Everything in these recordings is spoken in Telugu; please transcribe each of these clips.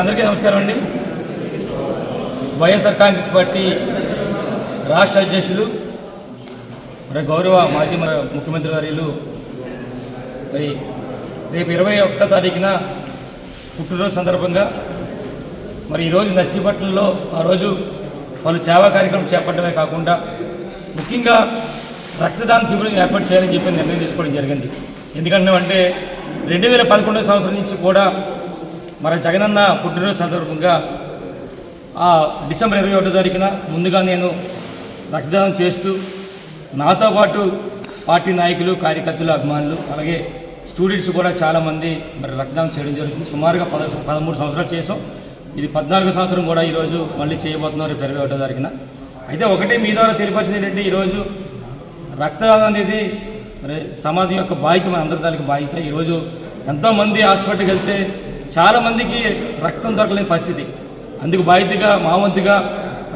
అందరికీ నమస్కారం అండి. వైఎస్ఆర్ కాంగ్రెస్ పార్టీ రాష్ట్ర అధ్యక్షులు మరి గౌరవ మాజీ ముఖ్యమంత్రి వర్యులు మరి రేపు ఇరవై ఒకటో తారీఖున పుట్టినరోజు సందర్భంగా మరి ఈరోజు నర్సీపట్నంలో ఆ రోజు పలు సేవా కార్యక్రమం చేపట్టడమే కాకుండా ముఖ్యంగా రక్తదాన శిబిరం ఏర్పాటు చేయాలని చెప్పి నిర్ణయం తీసుకోవడం జరిగింది. ఎందుకంటే రెండు వేల పదకొండవ సంవత్సరం నుంచి కూడా మన జగనన్న పుట్టినరోజు సందర్భంగా ఆ డిసెంబర్ ఇరవై ఒకటో తారీఖున ముందుగా నేను రక్తదానం చేస్తూ నాతో పాటు పార్టీ నాయకులు కార్యకర్తలు అభిమానులు అలాగే స్టూడెంట్స్ కూడా చాలామంది మరి రక్తదానం చేయడం జరుగుతుంది. సుమారుగా పద పదమూడు సంవత్సరాలు చేసాం ఇది పద్నాలుగో సంవత్సరం కూడా ఈరోజు మళ్ళీ చేయబోతున్నారు రేపు ఇరవై ఒకటో తారీఖున. అయితే ఒకటే మీ ద్వారా తెలియపరిచింది ఏంటంటే ఈరోజు రక్తదానం అనేది మరి సమాజం యొక్క బాధ్యత మన అందరి దానికి బాధ్యత. ఈరోజు ఎంతోమంది హాస్పిటల్కి వెళ్తే చాలామందికి రక్తం దొరకలేని పరిస్థితి. అందుకు బాధ్యతగా మా వంతుగా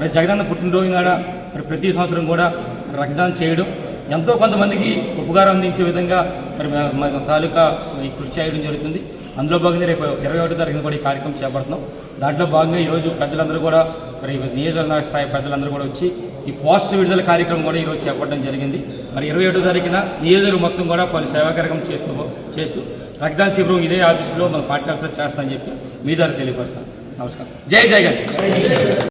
మరి జగనన్న పుట్టినరోజు నాడ మరి ప్రతి సంవత్సరం కూడా రక్తదానం చేయడం ఎంతో కొంతమందికి ఉపకారం అందించే విధంగా మరి మా- తాలూకా ఈ కృషి చేయడం జరుగుతుంది. అందులో భాగంగా రేపు ఇరవై ఒకటో తారీఖున కూడా ఈ కార్యక్రమం చేపడుతున్నాం. దాంట్లో భాగంగా ఈరోజు పెద్దలందరూ కూడా మరి నియోజకవర్గ స్థాయి పెద్దలందరూ కూడా వచ్చి ఈ పోస్ట్ విడుదల కార్యక్రమం కూడా ఈరోజు చేపట్టడం జరిగింది. మరి ఇరవై ఏడో తారీఖున నియోజకవర్గం మొత్తం కూడా పలు సేవా కార్యక్రమం చేస్తూ చేస్తూ రక్తదాన శిబిరం ఇదే ఆఫీసులో మన పార్టీ ఆఫీసులో చేస్తామని చెప్పి మీ ద్వారా తెలియపరుస్తాం. నమస్కారం. జై జగన్.